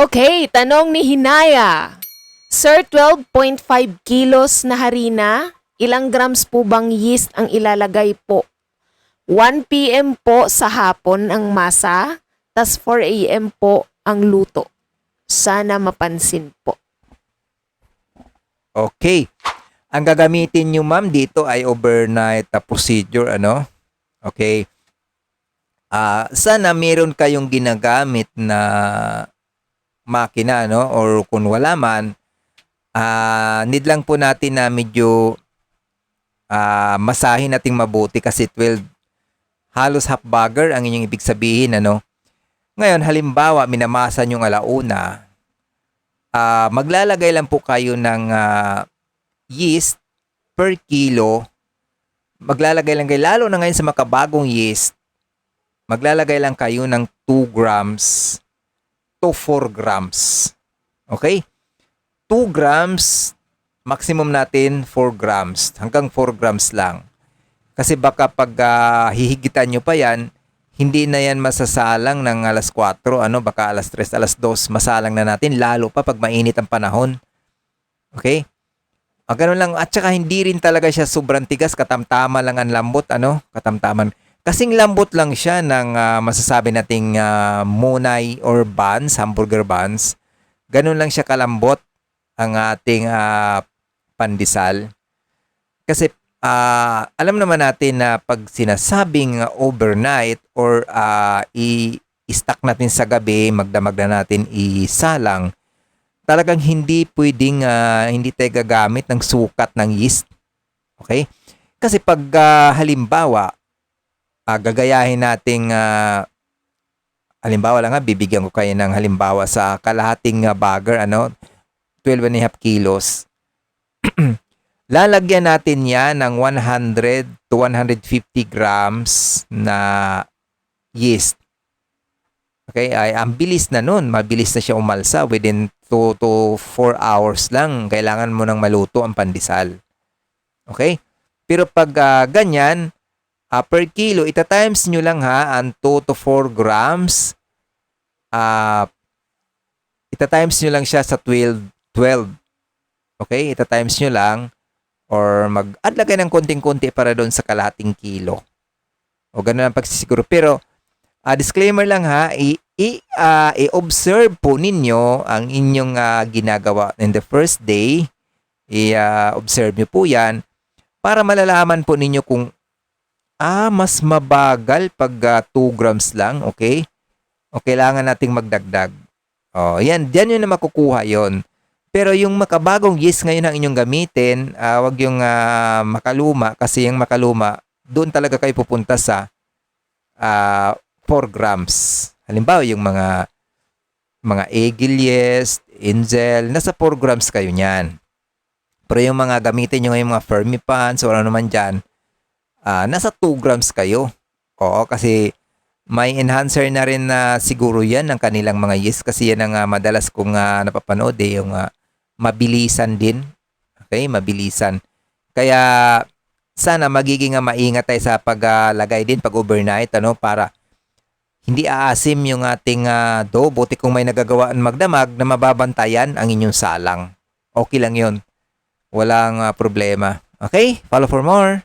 Okay, tanong ni Hinaya. Sir, 12.5 kilos na harina, ilang grams po bang yeast ang ilalagay po? 1 p.m. po sa hapon ang masa, tas 4 a.m. po ang luto. Sana mapansin po. Okay. Ang gagamitin nyo ma'am dito ay overnight na procedure ano. Okay. Ah, sana meron kayong ginagamit na makina no or kung wala man ah need lang po natin na medyo ah masahin nating mabuti kasi 12 halos half bagger ang inyong ibig sabihin ano. Ngayon halimbawa minamasa yung alauna ah maglalagay lang po kayo ng ah, yeast per kilo. Maglalagay lang kayo, lalo na ngayon sa makabagong yeast, maglalagay lang kayo ng 2 grams to 4 grams. Okay? 2 grams, maximum natin 4 grams. Hanggang 4 grams lang. Kasi baka pag ah, hihigitan nyo pa yan, hindi na yan masasalang ng alas 4, ano, baka alas 3, alas 2, masalang na natin, lalo pa pag mainit ang panahon. Okay? Ah, ganun lang. At saka hindi rin talaga siya sobrang tigas, katamtama lang ang lambot, ano, katamtaman. Kasing lambot lang siya ng ah, masasabi nating ah, monay or buns, hamburger buns. Ganun lang siya kalambot ang ating ah, pandesal. Kasi ah, alam naman natin na pag sinasabing ah, overnight or ah, i-stack natin sa gabi, magdamag na natin isalang, talagang hindi pwedeng ah, hindi tayo gagamit ng sukat ng yeast. Okay? Kasi pag ah, halimbawa, ah, gagayahin nating ah, halimbawa lang nga, bibigyan ko kayo ng halimbawa sa kalahating ah, bagger, ano, 12 and a half kilos. Lalagyan natin yan ng 100 to 150 grams na yeast. Okay, ay ang bilis na nun. Mabilis na siya umalsa within 2 to 4 hours lang. Kailangan mo nang maluto ang pandesal. Okay? Pero pag ah, ganyan, ah, per kilo, ita times nyo lang ha, ang 2 to 4 grams. Ah, ita times nyo lang siya sa 12 12. Okay? Ita times nyo lang or mag-add lang ng konting-konti para doon sa kalahating kilo. O ganun ang pagsisiguro. Pero Ah, disclaimer lang ha, i, i, ah, i-observe po ninyo ang inyong ah, ginagawa in the first day. I-observe nyo po yan para malalaman po ninyo kung ah, mas mabagal pag 2 grams lang, okay? O kailangan nating magdagdag. O, yan, diyan yun na makukuha yon. Pero yung makabagong yeast ngayon ang inyong gamitin, ah, wag yung ah, makaluma kasi yung makaluma, doon talaga kayo pupunta sa ah, 4 grams. Halimbawa, yung mga mga Egil yeast, Inzel, nasa 4 grams kayo niyan. Pero yung mga gamitin nyo ngayon mga Fermipans ano naman dyan, ah, nasa 2 grams kayo. Oo, kasi may enhancer na rin na siguro yan ng kanilang mga yeast kasi yan ang ah, madalas kong ah, napapanood eh, yung ah, mabilisan din. Okay, mabilisan. Kaya sana magiging ah, maingat tayo sa paglagay din pag overnight ano para hindi aasim yung ating ah, dough. Buti kung may nagagawaan magdamag na mababantayan ang inyong salang. Okay lang yun. Walang ah, problema. Okay? Follow for more.